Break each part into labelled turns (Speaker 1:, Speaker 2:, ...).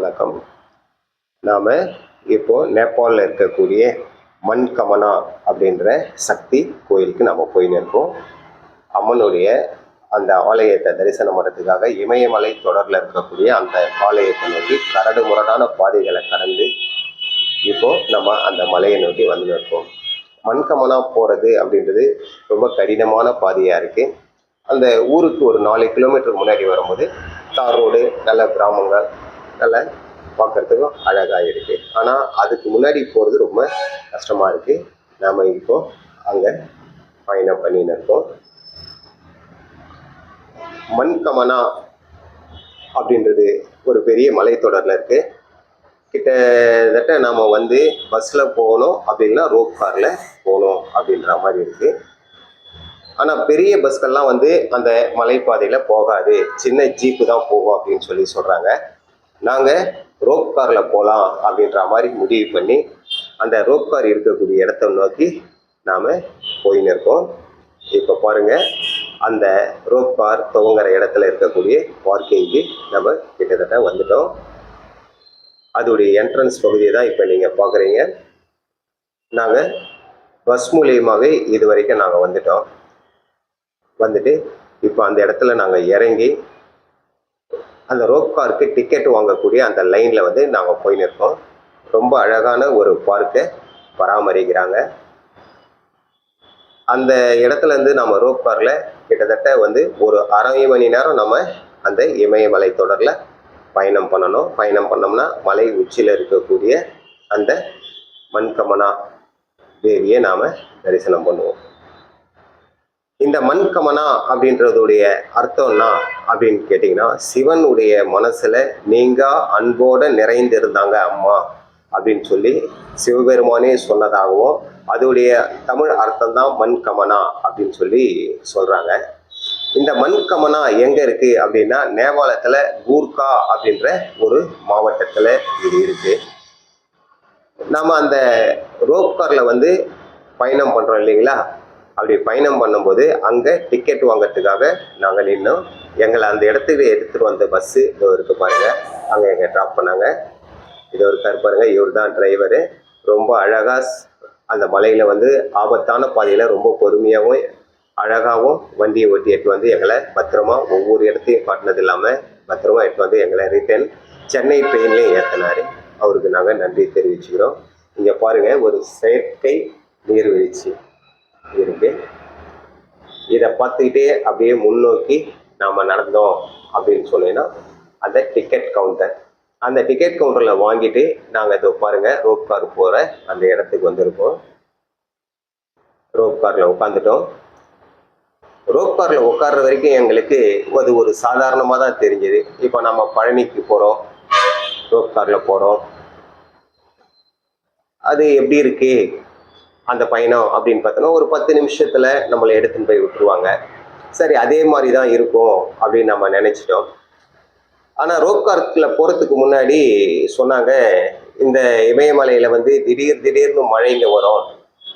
Speaker 1: வணக்கம். நாம் இப்போ நேபாளில் இருக்கக்கூடிய மண்கமனா அப்படின்ற சக்தி கோயிலுக்கு நம்ம போயின்னு இருக்கோம் அம்மனுடைய அந்த ஆலயத்தை தரிசனம் பண்ணுறதுக்காக இமயமலை தொடரில் இருக்கக்கூடிய அந்த ஆலயத்தை நோக்கி கரடு முரடான பாதைகளை கடந்து இப்போ நம்ம அந்த மலையை நோக்கி வந்து இருக்கோம் மண்கமனா போகிறது அப்படின்றது ரொம்ப கடினமான பாதையாக இருக்குது அந்த ஊருக்கு ஒரு நாலு கிலோமீட்டர் முன்னாடி வரும்போது தார் ரோடு நல்ல கிராமங்கள் நல்ல பார்க்கறதுக்கும் அழகாக இருக்குது ஆனால் அதுக்கு முன்னாடி போகிறது ரொம்ப கஷ்டமாக இருக்குது நாம் இப்போ அங்கே பயணம் பண்ணின்னு இருக்கோம். மண்கமனா அப்படின்றது ஒரு பெரிய மலைத்தொடரில் இருக்குது கிட்டத்தட்ட நாம் வந்து பஸ்ஸில் போகணும் அப்படின்னா ரோப் காரில் போகணும் அப்படின்ற மாதிரி இருக்குது ஆனால் பெரிய பஸ்கள்லாம் வந்து அந்த மலைப்பாதையில் போகாது. சின்ன ஜீப்பு தான் போகும் அப்படின்னு சொல்லி சொல்கிறாங்க நாங்கள் ரோப் காரில் போகலாம் அப்படின்ற மாதிரி முடிவு பண்ணி அந்த ரோப் கார் இருக்கக்கூடிய இடத்த நோக்கி நாம் போயின்னு இருக்கோம். இப்போ பாருங்கள் அந்த ரோப் கார் துவங்குற இடத்துல இருக்கக்கூடிய பார்க்கிங்க்கு நம்ம கிட்டத்தட்ட வந்துட்டோம். அதோடைய என்ட்ரன்ஸ் பகுதியை தான் இப்போ நீங்கள் பார்க்குறீங்க நாங்கள் பஸ் மூலியமாகவே இது வரைக்கும் நாங்கள் வந்துட்டோம். வந்துட்டு இப்போ அந்த இடத்துல நாங்கள் இறங்கி அந்த ரோப் காருக்கு டிக்கெட் வாங்கக்கூடிய அந்த லைனில் வந்து நாங்கள் போயின்னு இருக்கோம் ரொம்ப அழகான ஒரு பார்க்கை பராமரிக்கிறாங்க. அந்த இடத்துலேருந்து நம்ம ரோப் காரில் கிட்டத்தட்ட வந்து ஒரு அரை மணி நேரம் நம்ம அந்த இமயமலை தொடரில் பயணம் பண்ணணும். பயணம் பண்ணோம்னா மலை உச்சியில் இருக்கக்கூடிய அந்த மண்கமனா தேவியை நாம் தரிசனம் பண்ணுவோம். இந்த மண்கமனா அப்படின்றதுடைய அர்த்தம்னா அப்படின்னு கேட்டிங்கன்னா சிவனுடைய மனசில் நீங்க அன்போடு நிறைந்திருந்தாங்க அம்மா அப்படின்னு சொல்லி சிவபெருமானே சொன்னதாகவும் அதோடைய தமிழ் அர்த்தம் தான் மண்கமனா அப்படின்னு சொல்லி சொல்கிறாங்க இந்த மண்கமனா எங்கே இருக்குது அப்படின்னா நேபாளத்தில் கூர்கா அப்படின்ற ஒரு மாவட்டத்தில் இது இருக்குது நாம் அந்த ரோப்காரில் வந்து பயணம் பண்ணுறோம் இல்லைங்களா? அப்படி பயணம் பண்ணும்போது அங்கே டிக்கெட் வாங்கிறதுக்காக நாங்கள் நின்னோம். எங்களை அந்த இடத்துக்கு எடுத்துகிட்டு வந்த பஸ்ஸு இதோ இருக்கு பாருங்கள் அங்கே எங்களை ட்ராப் பண்ணாங்க. இது ஒரு பாருங்கள் இவர் தான் டிரைவரு ரொம்ப அழகாக அந்த மலையில் வந்து ஆபத்தான பாதையில் ரொம்ப பொறுமையாகவும் அழகாகவும் வண்டியை ஓட்டி எட்டு வந்து எங்களை பத்திரமா ஒவ்வொரு இடத்தையும் காட்டினது இல்லாமல் பத்திரமா எட்டு வந்து எங்களை ரிட்டர்ன் சென்னை ட்ரெயின்லேயும் ஏற்றினார் அவருக்கு நாங்கள் நன்றி தெரிவிச்சுக்கிறோம். இங்கே பாருங்கள் ஒரு செயற்கை நீர்வீழ்ச்சி. இருக்கு இதை பார்த்துக்கிட்டே அப்படியே முன்னோக்கி நாம் நடந்தோம் அப்படின்னு சொன்னீங்கன்னா அந்த டிக்கெட் கவுண்டர் அந்த டிக்கெட் கவுண்டரில் வாங்கிட்டு நாங்கள் இதை பாருங்கள் ரோப் கார் போகிற அந்த இடத்துக்கு வந்திருக்கோம். ரோப் காரில் உட்காந்துட்டோம் ரோப் காரில் உட்கார்ற வரைக்கும் எங்களுக்கு அது ஒரு சாதாரணமாக தான் தெரிஞ்சது. இப்போ நம்ம பழனிக்கு போகிறோம் ரோப் காரில் போகிறோம் அது எப்படி இருக்கு? அந்த பயணம் அப்படின்னு பார்த்தோன்னா ஒரு பத்து நிமிஷத்தில் நம்மளை எடுத்துன்னு போய் விட்டுருவாங்க. சரி அதே மாதிரி தான் இருக்கும் அப்படின்னு நம்ம நினச்சிட்டோம். ஆனால் ரோப் கார்க்கில் போகிறதுக்கு முன்னாடி சொன்னாங்க இந்த இமயமலையில் வந்து திடீர் திடீர்னு மழைங்க வரும்.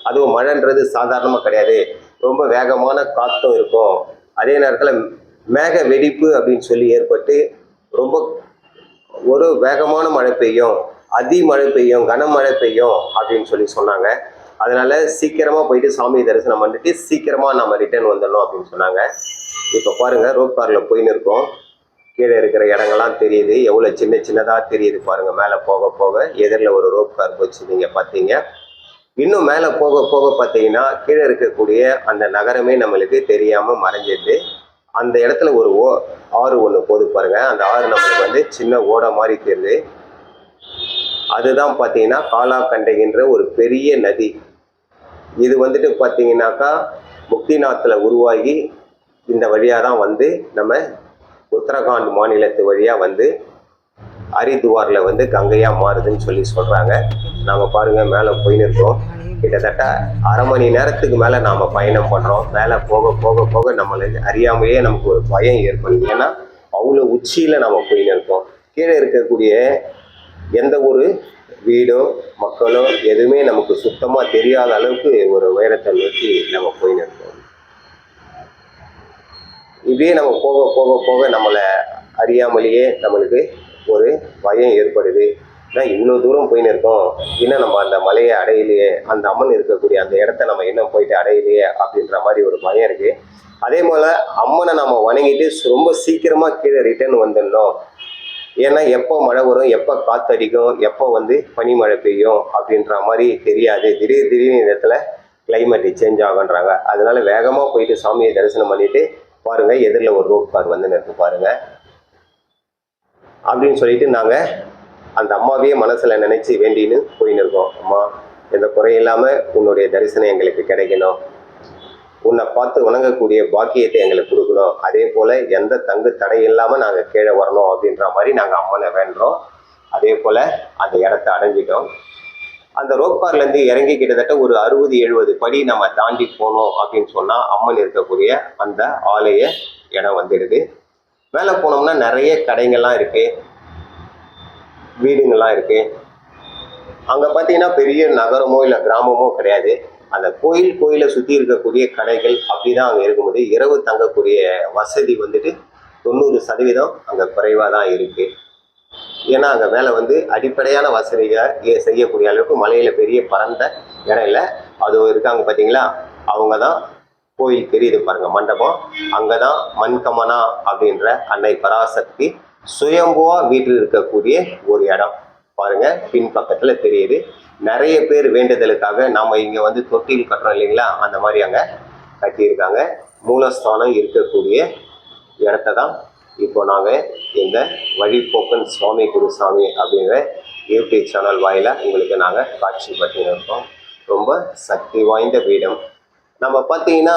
Speaker 1: அதுவும் மழைன்றது சாதாரணமாக கிடையாது. ரொம்ப வேகமான காற்றும் இருக்கும். அதே நேரத்தில் மேக வெடிப்பு அப்படின்னு சொல்லி ஏற்பட்டு ரொம்ப ஒரு வேகமான மழை பெய்யும் அதி மழை பெய்யும் கனமழை பெய்யும் அப்படின்னு சொல்லி சொன்னாங்க. அதனால சீக்கிரமா போயிட்டு சாமி தரிசனம் பண்ணிட்டு சீக்கிரமா நம்ம ரிட்டர்ன் வந்துடணும் அப்படின்னு சொன்னாங்க. இப்போ பாருங்க ரோப் கார்ல போயின்னு இருக்கோம். கீழே இருக்கிற இடங்கள்லாம் தெரியுது. எவ்வளோ சின்ன சின்னதாக தெரியுது பாருங்க. மேலே போக போக எதிரில் ஒரு ரோப் கார் போச்சு நீங்கள் பார்த்தீங்க. இன்னும் மேலே போக போக பார்த்தீங்கன்னா கீழே இருக்கக்கூடிய அந்த நகரமே நம்மளுக்கு தெரியாமல் மறைஞ்சிடுது. அந்த இடத்துல ஒரு ஓ ஆறு ஒன்று போது பாருங்க. அந்த ஆறு நம்மளுக்கு வந்து சின்ன ஓடை மாதிரி தெரியுது. அதுதான் பார்த்தீங்கன்னா காலாக்கண்டைகின்ற ஒரு பெரிய நதி. இது வந்துட்டு பார்த்தீங்கன்னாக்கா முக்திநாத்தில் உருவாகி இந்த வழியாக தான் வந்து நம்ம உத்தரகாண்ட் மாநிலத்து வழியாக வந்து ஹரித்துவாரில் வந்து கங்கையாக மாறுதுன்னு சொல்லி சொல்கிறாங்க நாம் பாருங்கள் மேலே போயின்னு இருக்கோம் கிட்டத்தட்ட அரை மணி நேரத்துக்கு மேலே நாம் பயணம் பண்ணுறோம் மேலே போக போக போக நம்மளுக்கு அறியாமையே நமக்கு ஒரு பயம் ஏற்படும். ஏன்னா அவ்வளோ உச்சியில் நம்ம போயின்னு இருக்கோம் கீழே இருக்கக்கூடிய எந்த ஒரு வீடோ மக்களோ எதுவுமே நமக்கு சுத்தமாக தெரியாத அளவுக்கு ஒரு உயரத்தை நோக்கி நம்ம போயின்னு இருக்கோம் இப்படியே நம்ம போக போக போக நம்மளை அறியாமலேயே நம்மளுக்கு ஒரு பயம் ஏற்படுது. ஏன்னா இவ்வளோ தூரம் போயின்னு இருக்கோம் இன்னும் நம்ம அந்த மலையை அடையிலையே அந்த அம்மன் இருக்கக்கூடிய அந்த இடத்த நம்ம இன்னும் போயிட்டு அடையிலையே அப்படின்ற மாதிரி ஒரு பயம் இருக்குது அதே போல் அம்மனை நம்ம வணங்கிட்டு ரொம்ப சீக்கிரமாக கீழே ரிட்டர்ன் வந்துடணும். ஏன்னா எப்போ மழை வரும் எப்போ காத்தடிக்கும் எப்போ வந்து பனிமழை பெய்யும் அப்படின்ற மாதிரி தெரியாது. திடீர் திடீர்னு இடத்துல கிளைமேட் சேஞ்ச் ஆகுன்றாங்க அதனால வேகமாக போயிட்டு சாமியை தரிசனம் பண்ணிட்டு பாருங்க எதிரில் ஒரு ரோட் கார் வந்து நிறுத்து பாருங்க. அப்படின்னு சொல்லிட்டு நாங்கள் அந்த அம்மாவையே மனசில் நினச்சி வேண்டின்னு போயின்னு இருக்கோம். அம்மா எந்த குறையும் இல்லாமல் உன்னுடைய தரிசனம் எங்களுக்கு கிடைக்கணும். உன்னை பார்த்து வணங்கக்கூடிய பாக்கியத்தை எங்களுக்கு கொடுக்கணும். அதே போல் எந்த தங்கு தடை இல்லாமல் நாங்கள் கீழே வரணும் அப்படின்ற மாதிரி நாங்கள் அம்மனை வேண்டுறோம். அதே போல் அந்த இடத்த அடைஞ்சிட்டோம். அந்த ரோப்பார்லேருந்து இறங்கி கிட்டத்தட்ட ஒரு அறுபது எழுபது படி நம்ம தாண்டி போனோம் அப்படின்னு சொன்னால் அம்மன் இருக்கக்கூடிய அந்த ஆலய இடம் வந்துடுது. மேலே போனோம்னா நிறைய கடைங்கள்லாம் இருக்குது வீடுங்கள்லாம் இருக்குது அங்கே பார்த்தீங்கன்னா பெரிய நகரமோ இல்லை கிராமமோ கிடையாது. அந்த கோயில் கோயிலை சுற்றி இருக்கக்கூடிய கடைகள் அப்படி தான் அங்கே இருக்கும்போது இரவு தங்கக்கூடிய வசதி வந்துட்டு தொண்ணூறு சதவீதம் அங்கே குறைவாக தான் இருக்குது ஏன்னா அங்கே மேலே வந்து அடிப்படையான வசதிகளை செய்யக்கூடிய அளவுக்கு மலையில் பெரிய பரந்த இடம் இல்லை. அது இருக்காங்க பார்த்தீங்களா அவங்க தான் கோயில் தெரியுது பாருங்க மண்டபம். அங்கே தான் மண்கமனா அப்படின்ற அன்னை பராசக்தி சுயம்புவா வீட்டில் இருக்கக்கூடிய ஒரு இடம். பாருங்க பின் பக்கத்தில் தெரியுது. நிறைய பேர் வேண்டுதலுக்காக நாம் இங்கே வந்து தொட்டில் கட்டுறோம் இல்லைங்களா? அந்த மாதிரி அங்கே கட்டியிருக்காங்க. மூலஸ்தானம் இருக்கக்கூடிய இடத்த தான் இப்போ நாங்கள் இந்த வழிபோக்கன் சுவாமி குருசாமி அப்படிங்கிற யூடியூப் சேனல் வாயிலாக உங்களுக்கு நாங்கள் காட்சிப்படுத்தின்னு இருக்கோம் ரொம்ப சக்தி வாய்ந்த பீடம். நம்ம பார்த்தீங்கன்னா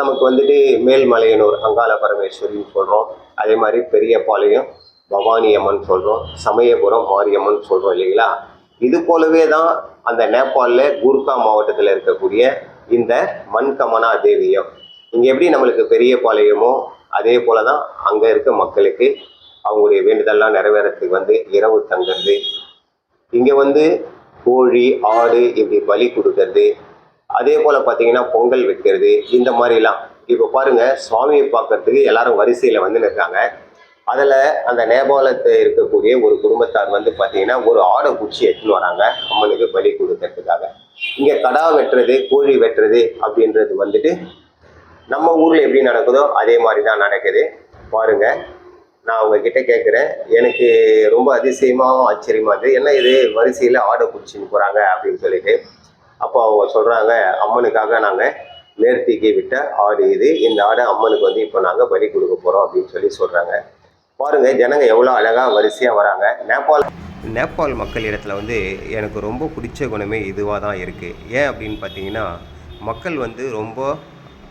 Speaker 1: நமக்கு வந்துட்டு மேல்மலையனூர் அங்காள பரமேஸ்வரின்னு சொல்கிறோம் அதே மாதிரி பெரியபாளையம் பவானி அம்மன் சொல்கிறோம் சமயபுரம் மாரியம்மன் சொல்கிறோம் இல்லைங்களா? இது போலவே தான் அந்த நேபாளில் குர்கா மாவட்டத்தில் இருக்கக்கூடிய இந்த மண்கமனா தேவியம். இங்கே எப்படி நம்மளுக்கு பெரிய பாளையமோ அதே போல தான் அங்கே இருக்க மக்களுக்கு அவங்களுடைய வேண்டுதல்லாம் நிறைவேறத்துக்கு வந்து இரவு தங்குறது. இங்கே வந்து கோழி ஆடு இப்படி பலி கொடுக்கறது. அதே போல் பார்த்தீங்கன்னா பொங்கல் வைக்கிறது. இந்த மாதிரிலாம். இப்போ பாருங்கள் சுவாமியை பார்க்கறதுக்கு எல்லாரும் வரிசையில் வந்து நிற்காங்க அதில் அந்த நேபாளத்தில் இருக்கக்கூடிய ஒரு குடும்பத்தார் வந்து பார்த்தீங்கன்னா ஒரு ஆடை குச்சி எடுத்துன்னு வராங்க அம்மனுக்கு பலி கொடுக்கறதுக்காக. இங்கே கடா வெட்டுறது கோழி வெட்டுறது அப்படின்றது வந்துட்டு நம்ம ஊரில் எப்படி நடக்குதோ அதே மாதிரி தான் நடக்குது. பாருங்க நான் உங்ககிட்ட கேட்குறேன் எனக்கு ரொம்ப அதிசயமாகவும் ஆச்சரியமாக இருக்குது என்ன இது வரிசையில் ஆடை குடிச்சின்னு போகிறாங்க அப்படின்னு சொல்லிட்டு. அப்போ அவங்க சொல்கிறாங்க அம்மனுக்காக நாங்கள் நேர்த்திக்கு விட்ட ஆடு இது. இந்த ஆடை அம்மனுக்கு வந்து இப்போ நாங்கள் பலி கொடுக்க போகிறோம் அப்படின்னு சொல்லி சொல்கிறாங்க பாருங்க ஜனங்க எவ்வளோ அழகாக வரிசையாக வராங்க. நேபாள் நேபாள் மக்கள் இடத்துல வந்து எனக்கு ரொம்ப பிடிச்ச குணமே இதுவாக தான் இருக்குது ஏன் அப்படின்னு பார்த்தீங்கன்னா மக்கள் வந்து ரொம்ப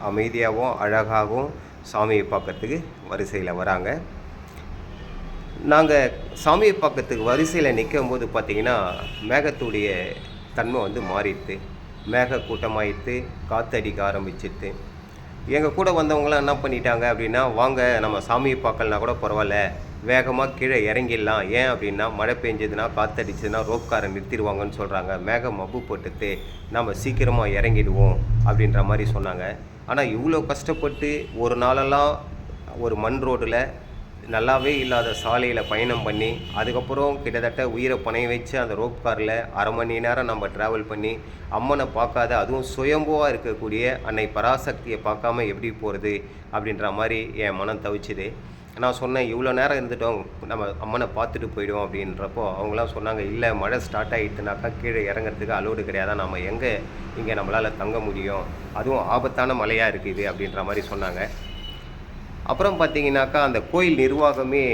Speaker 1: அமைதியாகவும் அழகாகவும் சாமியை பார்க்கறதுக்கு வரிசையில் வராங்க. நாங்கள் சாமியை பார்க்கறதுக்கு வரிசையில் நிற்கும் போது பார்த்திங்கன்னா மேகத்துடைய தன்மை வந்து மாறிடுது. மேக கூட்டமாயிடுது காற்றடிக்க ஆரம்பிச்சிடுது. எங்கள் கூட வந்தவங்களாம் என்ன பண்ணிட்டாங்க அப்படின்னா வாங்க நம்ம சாமியை பார்க்கலனா கூட பரவாயில்ல. வேகமாக கீழே இறங்கிடலாம். ஏன் அப்படின்னா மழை பெஞ்சதுன்னா காத்தடிச்சதுன்னா ரோப்காரை நிறுத்திடுவாங்கன்னு சொல்கிறாங்க மேகம் மப்பு போட்டுட்டு நம்ம சீக்கிரமாக இறங்கிடுவோம் அப்படின்ற மாதிரி சொன்னாங்க. ஆனால் இவ்வளோ கஷ்டப்பட்டு ஒரு நாளெல்லாம் ஒரு மண் ரோட்டில் நல்லாவே இல்லாத சாலையில் பயணம் பண்ணி அதுக்கப்புறம் கிட்டத்தட்ட உயிரை பணைய வச்சு அந்த ரோப் காரில் அரை மணி நேரம் நம்ம ட்ராவல் பண்ணி அம்மனை பார்க்காத அதுவும் சுயம்புவாக இருக்கக்கூடிய அன்னை பராசக்தியை பார்க்காம எப்படி போகிறது அப்படின்ற மாதிரி என் மனம் தவிச்சுது. நான் சொன்னேன் இவ்வளோ நேரம் இருந்துட்டோம் நம்ம அம்மனை பார்த்துட்டு போயிடுவோம் அப்படின்றப்போ அவங்களாம் சொன்னாங்க இல்லை மழை ஸ்டார்ட் ஆகிட்டுனாக்கா கீழே இறங்குறதுக்கு அலோடு கிடையாது? நம்ம எங்கே இங்கே நம்மளால் தங்க முடியும்? அதுவும் ஆபத்தான மலையாக இருக்குது அப்படின்ற மாதிரி சொன்னாங்க. அப்புறம் பார்த்தீங்கன்னாக்கா அந்த கோயில் நிர்வாகமே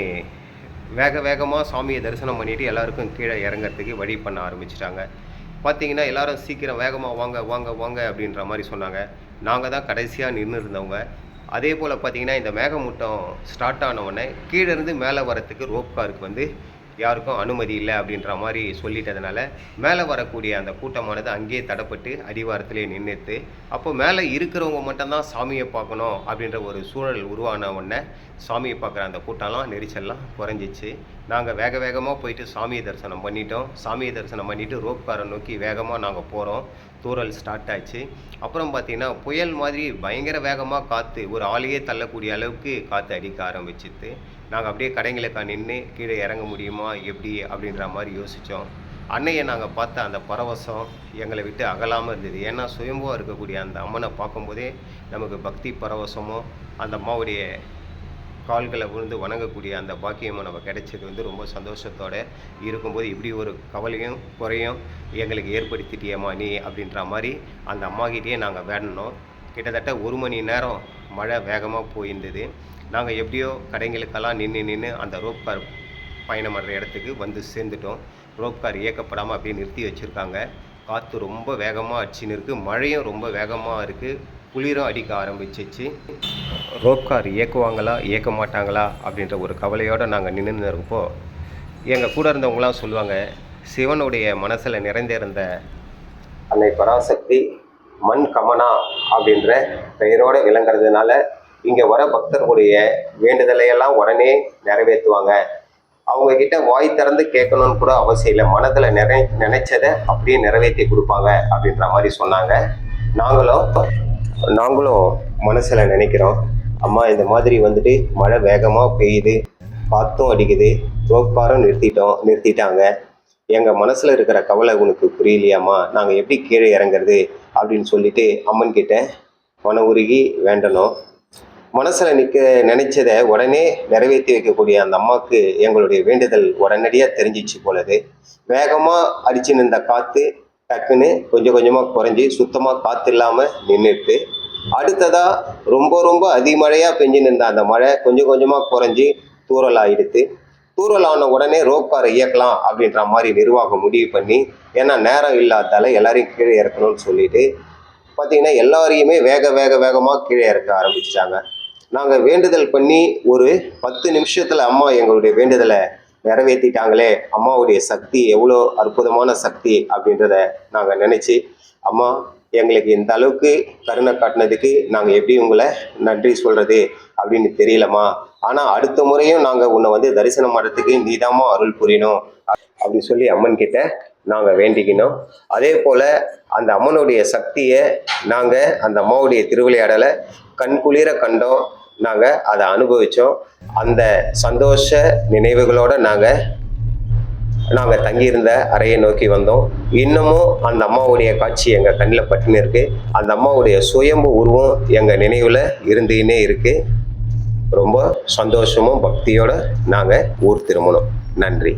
Speaker 1: வேக வேகமாக சாமியை தரிசனம் பண்ணிட்டு எல்லாருக்கும் கீழே இறங்கிறதுக்கு வழி பண்ண ஆரம்பிச்சிட்டாங்க. பார்த்தீங்கன்னா எல்லாரும் சீக்கிரம் வேகமாக வாங்க வாங்க வாங்க அப்படின்ற மாதிரி சொன்னாங்க. நாங்கள் தான் கடைசியாக நின்று இருந்தவங்க. அதே போல் பார்த்தீங்கன்னா இந்த மேகமூட்டம் ஸ்டார்ட் ஆன உடனே கீழே இருந்து மேலே வரத்துக்கு ரோப் காருக்கு வந்து யாருக்கும் அனுமதி இல்லை அப்படின்ற மாதிரி சொல்லிட்டதுனால மேலே வரக்கூடிய அந்த கூட்டமானது அங்கேயே தடப்பட்டு அடிவாரத்திலே நின்றுத்து அப்போ மேலே இருக்கிறவங்க மட்டும்தான் சாமியை பார்க்கணும் அப்படின்ற ஒரு சூழல் உருவான உடனே சாமியை பார்க்குற அந்த கூட்டம்லாம் நெரிச்சல்லாம் குறைஞ்சிச்சு. நாங்கள் வேக வேகமாக போயிட்டு சாமியை தரிசனம் பண்ணிட்டோம். சாமியை தரிசனம் பண்ணிவிட்டு ரோப்காரை நோக்கி வேகமாக நாங்கள் போகிறோம். தூறல் ஸ்டார்ட் ஆச்சு. அப்புறம் பார்த்தீங்கன்னா புயல் மாதிரி பயங்கர வேகமாக காற்று ஒரு ஆளையே தள்ளக்கூடிய அளவுக்கு காற்று அடிக்க ஆரம்பிச்சிது. நாங்கள் அப்படியே கடைங்களுக்கா நின்று கீழே இறங்க முடியுமா எப்படி அப்படின்ற மாதிரி யோசித்தோம் அன்னையை நாங்கள் பார்த்த அந்த பரவசம் எங்களை விட்டு அகலாமல் இருந்தது. ஏன்னா சுயம்புவாக இருக்கக்கூடிய அந்த அம்மனை பார்க்கும்போதே நமக்கு பக்தி பரவசமும் அந்த அம்மாவுடைய கால்களை விழுந்து வணங்கக்கூடிய அந்த பாக்கியமும் நம்ம கிடைச்சது வந்து ரொம்ப சந்தோஷத்தோடு இருக்கும்போது இப்படி ஒரு கவலையும் குறையும் எங்களுக்கு ஏற்படுத்திட்டியம்மா நீ அப்படின்ற மாதிரி அந்த அம்மாகிட்டேயே நாங்கள் வேடணும் கிட்டத்தட்ட ஒரு மணி நேரம் மழை வேகமாக போயிருந்தது. நாங்கள் எப்படியோ கடைங்களுக்கெல்லாம் நின்று நின்று அந்த ரோப் கார் பயணம் பண்ணுற இடத்துக்கு வந்து சேர்ந்துட்டோம். ரோப் கார் இயக்கப்படாமல் அப்படியே நிறுத்தி வச்சுருக்காங்க. காற்று ரொம்ப வேகமாக அடிச்சுன்னு இருக்குது மழையும் ரொம்ப வேகமாக இருக்குது குளிரும் அடிக்க ஆரம்பிச்சிச்சு. ரோப் கார் இயக்குவாங்களா இயக்க மாட்டாங்களா அப்படின்ற ஒரு கவலையோடு நாங்கள் நின்று இருப்போ எங்கள் கூட இருந்தவங்களாம் சொல்லுவாங்க சிவனுடைய மனசில் நிறைந்திருந்த அன்னை பராசக்தி மண் கமனா அப்படின்ற பெயரோடு விளங்குறதுனால இங்கே வர பக்தர்களுடைய வேண்டுதலையெல்லாம் உடனே நிறைவேற்றுவாங்க. அவங்க கிட்ட வாய் திறந்து கேட்கணும்னு கூட அவசியம் இல்லை. மனதில் நிறை நினைச்சதை அப்படியே நிறைவேற்றி கொடுப்பாங்க அப்படின்ற மாதிரி சொன்னாங்க. நாங்களும் நாங்களும் மனசில் நினைக்கிறோம். அம்மா இந்த மாதிரி வந்துட்டு மழை வேகமாக பெய்யுது காற்றும் அடிக்குது தோப்பாரம் நிறுத்திட்டோம் நிறுத்திட்டாங்க. எங்கள் மனசில் இருக்கிற கவலை உனக்கு புரியலையாம்மா? நாங்கள் எப்படி கீழே இறங்குறது? அப்படின்னு சொல்லிட்டு அம்மன் கிட்ட மன உருகி வேண்டணும். மனசில் நிற்க நினைச்சதை உடனே நிறைவேற்றி வைக்கக்கூடிய அந்த அம்மாவுக்கு எங்களுடைய வேண்டுதல் உடனடியாக தெரிஞ்சிச்சு போலது வேகமாக அடிச்சு நின்ற காற்று டக்குன்னு கொஞ்சம் கொஞ்சமாக குறைஞ்சி சுத்தமாக காற்று இல்லாமல் நின்றுட்டு அடுத்ததாக ரொம்ப ரொம்ப அதிமழையாக பெஞ்சு நின்ற அந்த மழை கொஞ்சம் கொஞ்சமாக குறைஞ்சி தூரல் ஆயிடுத்து தூரல் ஆன உடனே ரோக்காரை இயக்கலாம் அப்படின்ற மாதிரி நிர்வாகம் முடிவு பண்ணி ஏன்னா நேரம் இல்லாதால எல்லாரையும் கீழே இறக்கணும்னு சொல்லிட்டு பார்த்தீங்கன்னா எல்லாரையுமே வேக வேக வேகமாக கீழே இறக்க ஆரம்பிச்சிட்டாங்க. நாங்கள் வேண்டுதல் பண்ணி ஒரு பத்து நிமிஷத்தில் அம்மா எங்களுடைய வேண்டுதலை நிறைவேற்றிட்டாங்களே அம்மாவுடைய சக்தி எவ்வளோ அற்புதமான சக்தி அப்படின்றத நாங்கள் நினச்சி அம்மா எங்களுக்கு இந்த அளவுக்கு கருணை காட்டினதுக்கு நாங்கள் எப்படி உங்களை நன்றி சொல்கிறது அப்படின்னு தெரியலம்மா. ஆனால் அடுத்த முறையும் நாங்கள் உன்னை வந்து தரிசனம் பண்ணுறதுக்கு நீதாம்மா அருள் புரியணும். அப்படின்னு சொல்லி அம்மன் கிட்ட நாங்கள் வேண்டிக்கினோம். அதே போல் அந்த அம்மனுடைய சக்தியை நாங்கள் அந்த அம்மாவுடைய திருவிளையாடலை கண்குளிர கண்டோம். நாங்கள் அதை அனுபவித்தோம் அந்த சந்தோஷ நினைவுகளோடு நாங்கள் நாங்கள் தங்கியிருந்த அறையை நோக்கி வந்தோம். இன்னமும் அந்த அம்மாவுடைய காட்சி எங்கள் கண்ணில் பட்டுன்னு இருக்கு. அந்த அம்மாவுடைய சுயம்பு உருவம் எங்கள் நினைவில் இருந்துக்கினே இருக்கு. ரொம்ப சந்தோஷமும் பக்தியோட நாங்கள் ஊர் திரும்பணும் நன்றி.